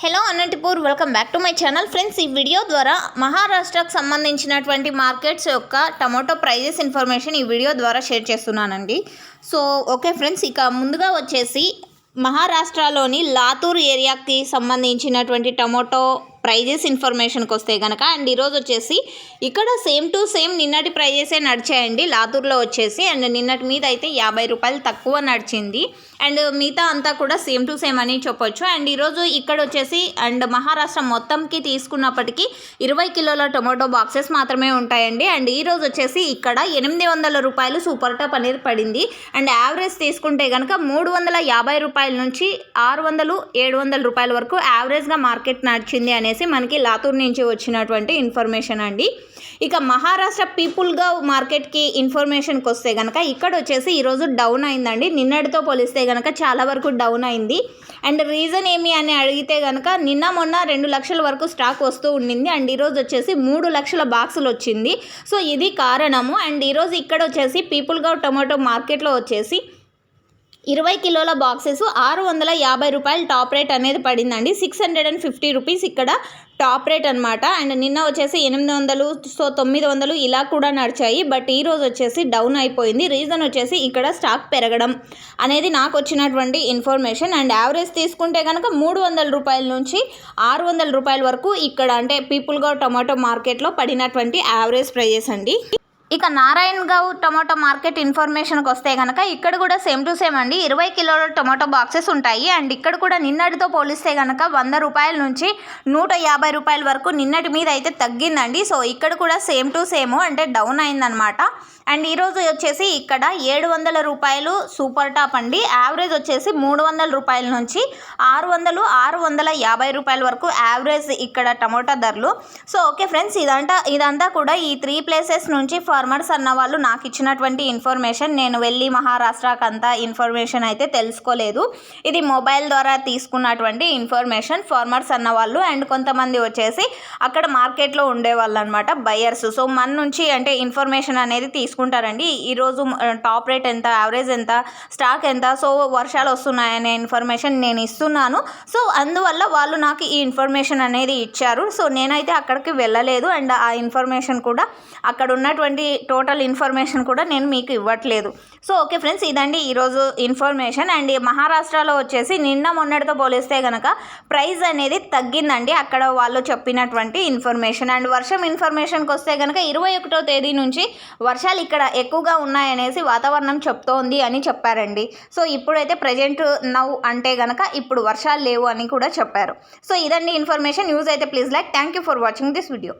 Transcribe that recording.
Hello Anantapur welcome back to my channel. Friends ఈ video ద్వారా మహారాష్ట్రకు సంబంధించినటువంటి మార్కెట్స్ యొక్క టమాటో ప్రైజెస్ ఇన్ఫర్మేషన్ ఈ వీడియో ద్వారా షేర్ చేస్తున్నానండి. సో ఓకే ఫ్రెండ్స్ ఇక ముందుగా వచ్చేసి మహారాష్ట్రలోని లాతూర్ ఏరియాకి సంబంధించినటువంటి టమాటో ప్రైజెస్ ఇన్ఫర్మేషన్కి వస్తే కనుక అండ్ ఈరోజు వచ్చేసి ఇక్కడ సేమ్ టు సేమ్ నిన్నటి ప్రైజెసే నడిచాయండి. లాతూర్లో వచ్చేసి అండ్ నిన్నటి మీద అయితే యాభై రూపాయలు తక్కువ నడిచింది. అండ్ మిగతా అంతా కూడా సేమ్ టు సేమ్ అని చెప్పొచ్చు. అండ్ ఈరోజు ఇక్కడ వచ్చేసి అండ్ మహారాష్ట్ర మొత్తంకి తీసుకున్నప్పటికీ ఇరవై కిలోల టొమాటో బాక్సెస్ మాత్రమే ఉంటాయండి. అండ్ ఈరోజు వచ్చేసి ఇక్కడ ఎనిమిది వందల రూపాయలు సూపర్ టాప్ అనేది పడింది. అండ్ యావరేజ్ తీసుకుంటే కనుక మూడు వందల యాభై రూపాయల నుంచి ఆరు వందలు ఏడు వందల రూపాయల వరకు యావరేజ్గా మార్కెట్ నడిచింది అనేసి మనకి లాతూర్ నుంచి వచ్చినటువంటి ఇన్ఫర్మేషన్ అండి. ఇక మహారాష్ట్ర పీపుల్గా మార్కెట్కి ఇన్ఫర్మేషన్కి వస్తే కనుక ఇక్కడ వచ్చేసి ఈరోజు డౌన్ అయిందండి. నిన్నటితో పోలిస్తే కనుక చాలా వరకు డౌన్ అయింది. అండ్ రీజన్ ఏమి అని అడిగితే కనుక నిన్న మొన్న రెండు లక్షల వరకు స్టాక్ వస్తూ ఉండింది. అండ్ ఈరోజు వచ్చేసి మూడు లక్షల బాక్సులు వచ్చింది. సో ఇది కారణము. అండ్ ఈరోజు ఇక్కడ వచ్చేసి పీపుల్గా టొమాటో మార్కెట్లో వచ్చేసి ఇరవై కిలోల బాక్సెస్ ఆరు వందల యాభై రూపాయలు టాప్ రేట్ అనేది పడిందండి. Six hundred and fifty rupees ఇక్కడ టాప్ రేట్ అనమాట అండ్ నిన్న వచ్చేసి ఎనిమిది వందలు సో తొమ్మిది వందలు ఇలా కూడా నడిచాయి. బట్ ఈ రోజు వచ్చేసి డౌన్ అయిపోయింది. రీజన్ వచ్చేసి ఇక్కడ స్టాక్ పెరగడం అనేది నాకు వచ్చినటువంటి ఇన్ఫర్మేషన్. అండ్ యావరేజ్ తీసుకుంటే కనుక మూడు వందల రూపాయల నుంచి ఆరు వందల రూపాయల వరకు ఇక్కడ అంటే పీపుల్గా టొమాటో మార్కెట్లో పడినటువంటి యావరేజ్ ప్రైజెస్ అండి. ఇక నారాయణ్ గావ్ టొమాటో మార్కెట్ ఇన్ఫర్మేషన్కి వస్తే కనుక ఇక్కడ కూడా సేమ్ టు సేమ్ అండి. ఇరవై కిలోల టొమాటో బాక్సెస్ ఉంటాయి. అండ్ ఇక్కడ కూడా నిన్నటితో పోలిస్తే కనుక వంద రూపాయల నుంచి నూట యాభై రూపాయల వరకు నిన్నటి మీద అయితే తగ్గిందండి. సో ఇక్కడ కూడా సేమ్ టు సేమ్ అంటే డౌన్ అయిందనమాట అండ్ ఈరోజు వచ్చేసి ఇక్కడ ఏడు వందల రూపాయలు సూపర్ టాప్ అండి. యావరేజ్ వచ్చేసి మూడు వందల రూపాయల నుంచి ఆరు వందలు ఆరు వందల యాభై రూపాయల వరకు యావరేజ్ ఇక్కడ టమోటా ధరలు. సో ఓకే ఫ్రెండ్స్ ఇదంతా ఇదంతా కూడా ఈ త్రీ ప్లేసెస్ నుంచి ఫార్మర్స్ అన్న వాళ్ళు నాకు ఇచ్చినటువంటి ఇన్ఫర్మేషన్ నేను వెళ్ళి మహారాష్ట్రకు అంతా ఇన్ఫర్మేషన్ అయితే తెలుసుకోలేదు. ఇది మొబైల్ ద్వారా తీసుకున్నటువంటి ఇన్ఫర్మేషన్ ఫార్మర్స్ అన్న వాళ్ళు అండ్ కొంతమంది వచ్చేసి అక్కడ మార్కెట్లో ఉండేవాళ్ళు అనమాట బయర్స్. సో మన నుంచి అంటే ఇన్ఫర్మేషన్ అనేది తీసుకుంటారండి. ఈరోజు టాప్ రేట్ ఎంత యావరేజ్ ఎంత స్టాక్ ఎంత సో వర్షాలు వస్తున్నాయనే ఇన్ఫర్మేషన్ నేను ఇస్తున్నాను. సో అందువల్ల వాళ్ళు నాకు ఈ ఇన్ఫర్మేషన్ అనేది ఇచ్చారు. సో నేనైతే అక్కడికి వెళ్ళలేదు అండ్ ఆ ఇన్ఫర్మేషన్ కూడా అక్కడ ఉన్నటువంటి టోటల్ ఇన్ఫర్మేషన్ కూడా నేను మీకు ఇవ్వట్లేదు. సో ఓకే ఫ్రెండ్స్ ఇదండి ఈరోజు ఇన్ఫర్మేషన్ అండ్ మహారాష్ట్రలో వచ్చేసి నిన్న మొన్నటితో పోలిస్తే కనుక ప్రైస్ అనేది తగ్గిందండి. అక్కడ వాళ్ళు చెప్పినటువంటి ఇన్ఫర్మేషన్ అండ్ వర్షం ఇన్ఫర్మేషన్కి వస్తే కనుక ఇరవై ఒకటో తేదీ నుంచి వర్షాలు ఇక్కడ ఎక్కువగా ఉన్నాయనేసి వాతావరణం చెప్తోంది అని చెప్పారండి. సో ఇప్పుడైతే ప్రజెంట్ నవ్వు అంటే కనుక ఇప్పుడు వర్షాలు లేవు అని కూడా చెప్పారు. సో ఇదండి ఇన్ఫర్మేషన్ యూజ్ అయితే please like thank you for watching this video